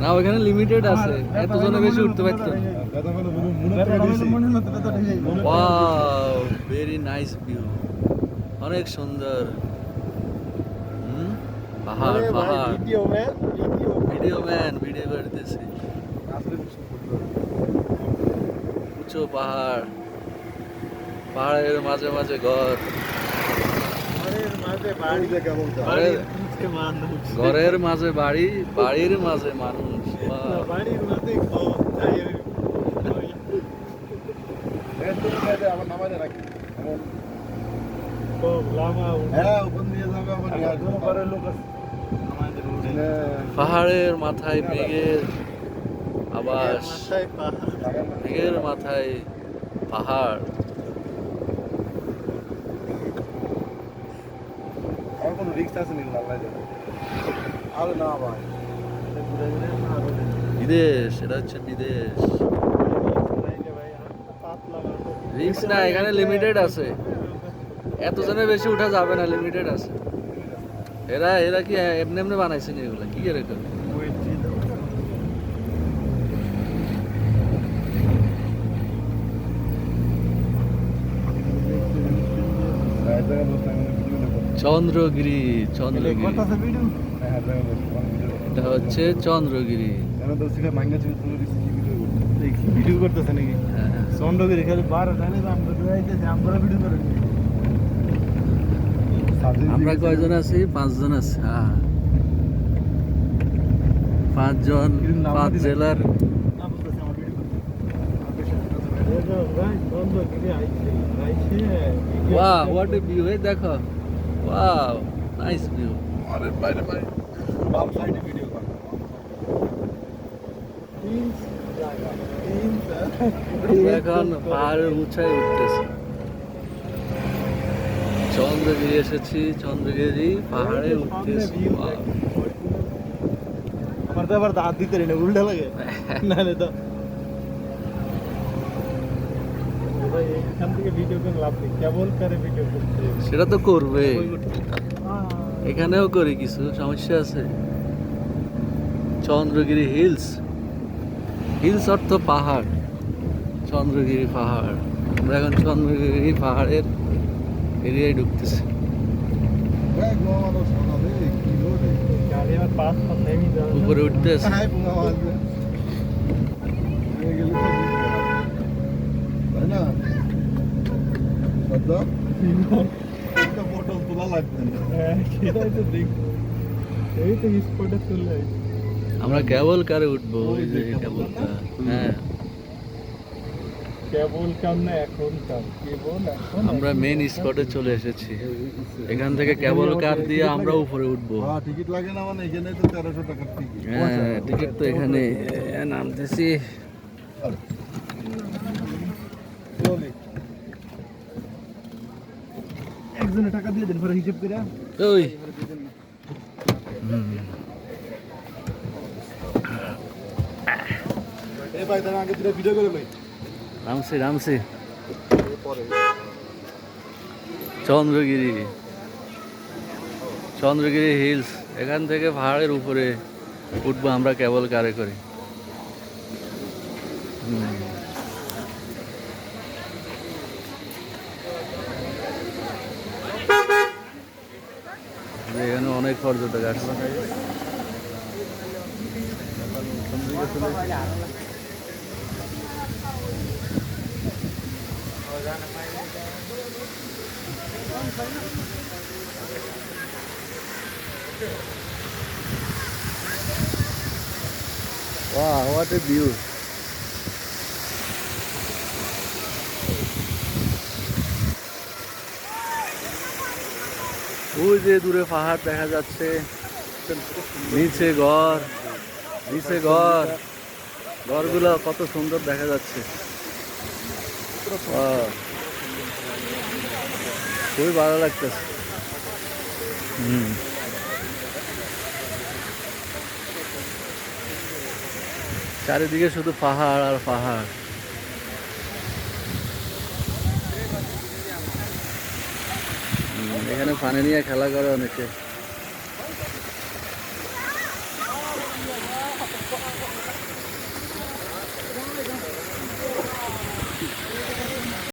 না ওখানে লিমিটেড আছে। এত জনে বেশি উঠতে পারতো। ভেরি নাইস ভিউ অনেক সুন্দর? পাহাড় পাহাড়। Video man video. Video man video করতেছে আসলে উঁচু পাহাড় পাহাড়ের মাঝে মাঝে ঘর। ঘরের মাঝে বাড়ি বাড়ির মাঝে মানুষ। বাড়ির মাঝে ঘর আমার নামাজে রাখি এমন খুব লামা হ্যাঁ ওখান দিয়ে যাবে আমার ঘরের লোক আছে পাহাড়ের মাথায় মেঘের আবাস মাথায় পাহাড় মেঘের মাথায় পাহাড় কোনো রিক্স আছে না ভাই বিদেশ এটা হচ্ছে বিদেশ রিক্স না এখানে লিমিটেড আছে এত জনের বেশি উঠা যাবে না লিমিটেড আছে। এরা এরা কি এমনি এমনি বানাইছে নি এগুলো? কি আমি ভিডিও চন্দ্রগিরি চন্দ্রগিরি। এটা হচ্ছে চন্দ্রগিরি। ভিডিও করতেছে নাকি হ্যাঁ। চন্দ্রগিরি খালি বার জানি আমরা ভিডিও করে আমরা কয়জন আছি? পাঁচজন আছি। হ্যাঁ। পাঁচজন পাঁচ জেলার। ওয়াও হোয়াট এ ভিউ এই দেখো। ওয়াও নাইস ভিউ আরে বাইরে বাইরে। বাম সাইডে ভিডিও কর। এখন পাহাড়ের উঁচায় উঠতেছে। চন্দ্রগিরি এসেছি চন্দ্রগিরি পাহাড়ে উঠতেছি আমার তো আবার দাঁত দিতে না উল্টা লাগে। নাহলে তো। সেটা তো করবে। আহ, এখানেও করি কিছু সমস্যা আছে। চন্দ্রগিরি হিলস। হিলস অর্থ পাহাড়। চন্দ্রগিরি পাহাড়। আমরা এখন চন্দ্রগিরি পাহাড়ের এরিয়ায় ঢুকতেছি ব্যাগ মামানো সোনা রে কি রে গাড়ি আমার পাঁচ পাঁচ নেমে যাবে উপরে উঠতেছে হাই পুঙ্গা মারবে এই গেলে তো জিতবে না। তাই না সদ্দা একটা ফটো তোলা লাগবে না হ্যাঁ, সেটাই তো দেখ এই তো স্পটে চলে আসি আমরা কেবল কারে উঠবো ওই যে কেবল কার হ্যাঁ কেবল কাম না এখন কাম? কেবল এখন আমরা মেন স্পটে চলে এসেছি। এখান থেকে কেবল কার দিয়ে আমরা উপরে উঠবো? হ্যাঁ টিকিট লাগে না মানে এখানে তো তেরোশো টাকার টিকিট। হ্যাঁ টিকিট তো এখানে নামতেছি। একজনে টাকা দিয়ে দেন পরে হিসাব করে ওই। হুম। এই ভাই তাহলে আগে ভিডিও করে লই নামছি নামছি চন্দ্রগিরি। চন্দ্রগিরি হিলস, এখান থেকে পাহাড়ের উপরে উঠবো আমরা কেবল কারে করে। এখানে অনেক পর্যটক আসছে Wow, what a view. ওই যে দূরে পাহাড় দেখা যাচ্ছে নিচে ঘর নিচে ঘর ঘরগুলো কত সুন্দর দেখা যাচ্ছে. খুবই ভালো লাগতেছে। হুম। চারিদিকে শুধু পাহাড় আর পাহাড়। এখানে পানি নিয়ে খেলা করে অনেকে।